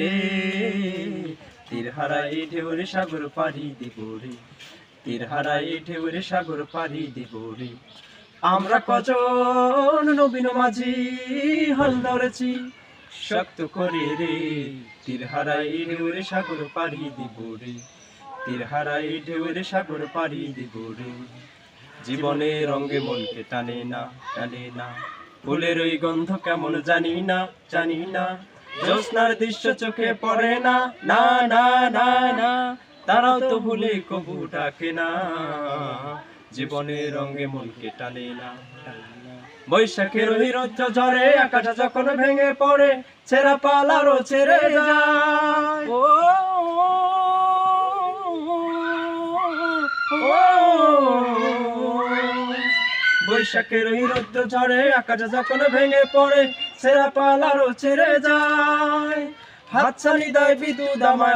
রে। তীর হারাই ঢেউরে সাগর পাড়ি দিব রে। তীর হারাই ঢেউরে সাগর পাড়ি দিব রে। আমরা কজন নবীন মাঝি হল ধরেছি শক্ত করে রে। তীর হারাই ঢেউরে সাগর পাড়ি দিব রে। তীর হারাই ঢেউরে সাগর পাড়ি দিব রে। জীবনে রঙে মনকে টানে না টানে না। ফুলের ওই গন্ধ কেমন জানি না জানি না। জ্যোৎস্নার দৃশ্য চোখে পড়ে না না না না না। তারাও তো ভুলে কবু ডাকে না জীবনের রঙে মনকে টানে না বৈশাখের রৌদ্র ঝরে আকাশ যখন ভেঙে পড়ে ছেঁড়া পালারও ছেড়ে যায়। ও বৈশাখের রৌদ্র ঝরে আকাশটা যখন ভেঙে পড়ে ছেঁড়া পালারও ছেড়ে যায়। হাতছানি দেয় বিদ্যুৎ আমায়।